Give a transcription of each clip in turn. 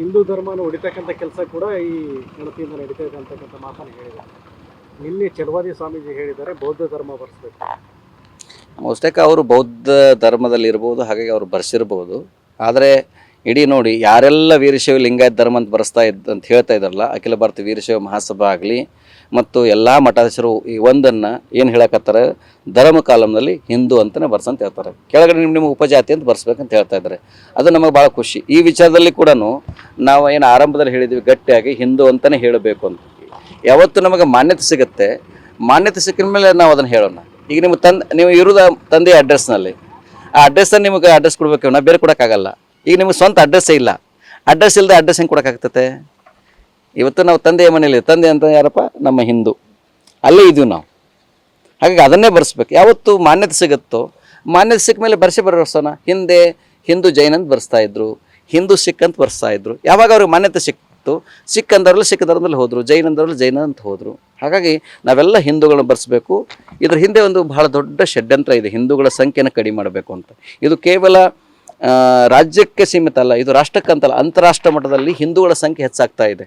ಹಿಂದೂ ಧರ್ಮನ ಹೊಡಿತಕ್ಕಂಥ ಕೆಲಸ ಕೂಡ ಈ ಗಣತಿಯಿಂದ ನಡೀತಾ ಇದೆ ಅಂತಕ್ಕಂಥ ಮಾತನ್ನು ಹೇಳಿದ್ದಾರೆ. ನಿನ್ನೆ ಚಲವಾದಿ ಸ್ವಾಮೀಜಿ ಹೇಳಿದ್ದಾರೆ, ಬೌದ್ಧ ಧರ್ಮ ಬರ್ಸ್ಬೇಕು. ಬಹುತೇಕ ಅವರು ಬೌದ್ಧ ಧರ್ಮದಲ್ಲಿ ಇರ್ಬೋದು, ಹಾಗಾಗಿ ಅವರು ಬರ್ಸಿರ್ಬೋದು. ಆದರೆ ಇಡೀ ನೋಡಿ, ಯಾರೆಲ್ಲ ವೀರಶೈವ ಲಿಂಗಾಯತ ಧರ್ಮ ಅಂತ ಬರೆಸ್ತಾ ಇದ್ದ ಅಂತ ಹೇಳ್ತಾ ಇದ್ದಾರಲ್ಲ, ಅಖಿಲ ಭಾರತ ವೀರಶೈವ ಮಹಾಸಭಾ ಆಗಲಿ ಮತ್ತು ಎಲ್ಲ ಮಠಾಧೀಶರು ಈ ಒಂದನ್ನು ಏನು ಹೇಳಕತ್ತಾರೆ? ಧರ್ಮ ಕಾಲಂನಲ್ಲಿ ಹಿಂದೂ ಅಂತಲೇ ಬರ್ಸಂತ ಹೇಳ್ತಾರೆ. ಕೆಳಗಡೆ ನಿಮ್ಮ ನಿಮ್ಮ ಉಪಜಾತಿ ಅಂತ ಬರ್ಸ್ಬೇಕಂತ ಹೇಳ್ತಾ ಇದ್ದಾರೆ. ಅದು ನಮಗೆ ಭಾಳ ಖುಷಿ. ಈ ವಿಚಾರದಲ್ಲಿ ಕೂಡ ನಾವು ಏನು ಆರಂಭದಲ್ಲಿ ಹೇಳಿದ್ವಿ ಗಟ್ಟಿಯಾಗಿ ಹಿಂದೂ ಅಂತಲೇ ಹೇಳಬೇಕು ಅಂತ. ಯಾವತ್ತು ನಮಗೆ ಮಾನ್ಯತೆ ಸಿಗುತ್ತೆ, ಮಾನ್ಯತೆ ಸಿಕ್ಕಿದ ಮೇಲೆ ನಾವು ಅದನ್ನು ಹೇಳೋಣ. ಈಗ ನಿಮ್ಮ ತಂದೆ, ನೀವು ಇರುವ ತಂದೆಯ ಅಡ್ರೆಸ್ನಲ್ಲಿ. ಆ ಅಡ್ರೆಸ್ಸನ್ನು ನಿಮಗೆ ಅಡ್ರೆಸ್ ಕೊಡಬೇಕು, ನಾವು ಬೇರೆ ಕೊಡೋಕ್ಕಾಗಲ್ಲ. ಈಗ ನಿಮಗೆ ಸ್ವಂತ ಅಡ್ರೆಸ್ಸೇ ಇಲ್ಲ. ಅಡ್ರೆಸ್ ಇಲ್ಲದೆ ಅಡ್ರೆಸ್ ಹೆಂಗೆ ಕೊಡೋಕ್ಕಾಗ್ತತೆ? ಇವತ್ತು ನಾವು ತಂದೆಯ ಮನೆಯಲ್ಲಿ, ತಂದೆ ಅಂತ ಯಾರಪ್ಪ? ನಮ್ಮ ಹಿಂದೂ. ಅಲ್ಲೇ ಇದೀವಿ ನಾವು. ಹಾಗಾಗಿ ಅದನ್ನೇ ಬರೆಸ್ಬೇಕು. ಯಾವತ್ತು ಮಾನ್ಯತೆ ಸಿಗುತ್ತೋ, ಮಾನ್ಯತೆ ಸಿಕ್ಕ ಮೇಲೆ ಬರ್ಸಿ ಬರೋಸೋಣ ಹಿಂದೆ ಹಿಂದೂ ಜೈನ್ ಅಂತ ಬರೆಸ್ತಾ ಇದ್ರು, ಹಿಂದೂ ಸಿಖ್ ಅಂತ ಬರೆಸ್ತಾ ಇದ್ರು. ಯಾವಾಗ ಅವ್ರಿಗೆ ಮಾನ್ಯತೆ ಸಿಕ್ತು? ಸಿಖ್ ಅಂದವ್ರಲ್ಲಿ, ಸಿಖ್ ಧರ್ಮದಲ್ಲಿ ಹೋದರು, ಜೈನ್ ಜೈನ ಅಂತ ಹೋದರು. ಹಾಗಾಗಿ ನಾವೆಲ್ಲ ಹಿಂದೂಗಳನ್ನ ಬರೆಸಬೇಕು. ಇದ್ರ ಹಿಂದೆ ಒಂದು ಬಹಳ ದೊಡ್ಡ ಷಡ್ಯಂತ್ರ ಇದೆ. ಹಿಂದೂಗಳ ಸಂಖ್ಯೆನ ಕಡಿಮೆ ಮಾಡಬೇಕು ಅಂತ. ಇದು ಕೇವಲ ರಾಜ್ಯಕ್ಕೆ ಸೀಮಿತ ಅಲ್ಲ, ಇದು ರಾಷ್ಟ್ರಕ್ಕಂತಲ್ಲ, ಅಂತಾರಾಷ್ಟ್ರ ಮಟ್ಟದಲ್ಲಿ ಹಿಂದೂಗಳ ಸಂಖ್ಯೆ ಹೆಚ್ಚಾಗ್ತಾ ಇದೆ.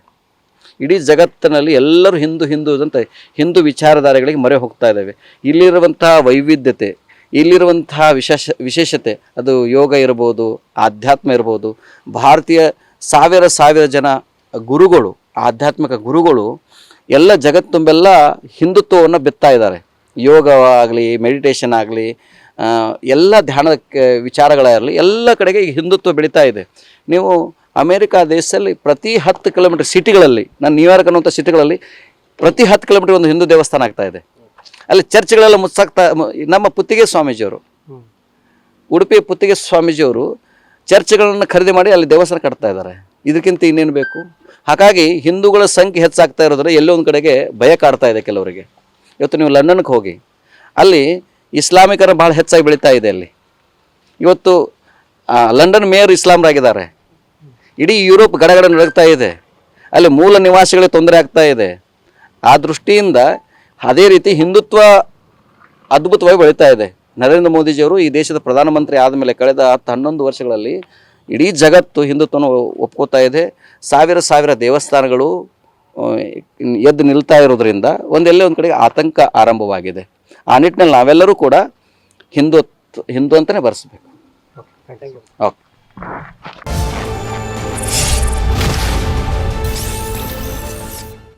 ಇಡೀ ಜಗತ್ತಿನಲ್ಲಿ ಎಲ್ಲರೂ ಹಿಂದೂ ಹಿಂದೂ ಅಂತ ಹಿಂದೂ ವಿಚಾರಧಾರೆಗಳಿಗೆ ಮೊರೆ ಹೋಗ್ತಾ ಇದ್ದಾವೆ. ಇಲ್ಲಿರುವಂತಹ ವೈವಿಧ್ಯತೆ, ಇಲ್ಲಿರುವಂತಹ ವಿಶೇಷ, ವಿಶೇಷತೆ, ಅದು ಯೋಗ ಇರ್ಬೋದು, ಆಧ್ಯಾತ್ಮ ಇರ್ಬೋದು, ಭಾರತೀಯ ಸಾವಿರ ಸಾವಿರ ಜನ ಗುರುಗಳು, ಆಧ್ಯಾತ್ಮಿಕ ಗುರುಗಳು ಎಲ್ಲ ಜಗತ್ತುಂಬೆಲ್ಲ ಹಿಂದುತ್ವವನ್ನು ಬಿತ್ತಾ ಇದ್ದಾರೆ. ಯೋಗ ಆಗಲಿ ಮೆಡಿಟೇಷನ್ ಆಗಲಿ ಎಲ್ಲ ಧ್ಯಾನದ ವಿಚಾರಗಳಾಗಲಿ ಎಲ್ಲ ಕಡೆಗೆ ಈಗ ಹಿಂದುತ್ವ ಬೆಳೀತಾ ಇದೆ. ನೀವು ಅಮೇರಿಕಾ ದೇಶದಲ್ಲಿ ಪ್ರತಿ ಹತ್ತು ಕಿಲೋಮೀಟರ್ ಸಿಟಿಗಳಲ್ಲಿ, ನಾನು ನ್ಯೂಯಾರ್ಕ್ ಅನ್ನುವಂಥ ಸಿಟಿಗಳಲ್ಲಿ ಪ್ರತಿ ಹತ್ತು ಕಿಲೋಮೀಟರ್ ಒಂದು ಹಿಂದೂ ದೇವಸ್ಥಾನ ಆಗ್ತಾ ಇದೆ. ಅಲ್ಲಿ ಚರ್ಚ್ಗಳೆಲ್ಲ ಮುಚ್ಚಾಕ್ತಾ ನಮ್ಮ ಪುತ್ತಿಗೆ ಸ್ವಾಮೀಜಿಯವರು. ಉಡುಪಿ ಪುತ್ತಿಗೆ ಸ್ವಾಮೀಜಿಯವರು ಚರ್ಚ್ಗಳನ್ನು ಖರೀದಿ ಮಾಡಿ ಅಲ್ಲಿ ದೇವಸ್ಥಾನ ಕಟ್ತಾ ಇದ್ದಾರೆ. ಇದಕ್ಕಿಂತ ಇನ್ನೇನು ಬೇಕು? ಹಾಗಾಗಿ ಹಿಂದೂಗಳ ಸಂಖ್ಯೆ ಹೆಚ್ಚಾಗ್ತಾ ಇರೋದ್ರೆ ಎಲ್ಲೋ ಒಂದು ಕಡೆಗೆ ಭಯ ಕಾಡ್ತಾ ಇದೆ ಕೆಲವರಿಗೆ. ಇವತ್ತು ನೀವು ಲಂಡನ್ಗೆ ಹೋಗಿ, ಅಲ್ಲಿ ಇಸ್ಲಾಮಿಕರ ಭಾಳ ಹೆಚ್ಚಾಗಿ ಬೆಳೀತಾ ಇದೆ ಅಲ್ಲಿ. ಇವತ್ತು ಲಂಡನ್ ಮೇಯರ್ ಇಸ್ಲಾಮರಾಗಿದ್ದಾರೆ. ಇಡೀ ಯುರೋಪ್ ಗಡಗಡ ನಡಗ್ತಾ ಇದೆ. ಅಲ್ಲಿ ಮೂಲ ನಿವಾಸಿಗಳಿಗೆ ತೊಂದರೆ ಆಗ್ತಾ ಇದೆ. ಆ ದೃಷ್ಟಿಯಿಂದ ಅದೇ ರೀತಿ ಹಿಂದುತ್ವ ಅದ್ಭುತವಾಗಿ ಬೆಳೀತಾ ಇದೆ. ನರೇಂದ್ರ ಮೋದಿಜಿಯವರು ಈ ದೇಶದ ಪ್ರಧಾನಮಂತ್ರಿ ಆದಮೇಲೆ ಕಳೆದ ಹತ್ತು ಹನ್ನೊಂದು ವರ್ಷಗಳಲ್ಲಿ ಇಡೀ ಜಗತ್ತು ಹಿಂದುತ್ವನ ಒಪ್ಕೋತಾ ಇದೆ. ಸಾವಿರ ಸಾವಿರ ದೇವಸ್ಥಾನಗಳು ಎದ್ದು ನಿಲ್ತಾ ಇರೋದ್ರಿಂದ ಒಂದೆಲ್ಲೇ ಒಂದು ಕಡೆಗೆ ಆತಂಕ ಆರಂಭವಾಗಿದೆ. ಆ ನಿಟ್ಟಿನಲ್ಲಿ ನಾವೆಲ್ಲರೂ ಕೂಡ ಹಿಂದುತ್ ಹಿಂದೂ ಅಂತಲೇ ಬರೆಸ್ಬೇಕು. ಓಕೆ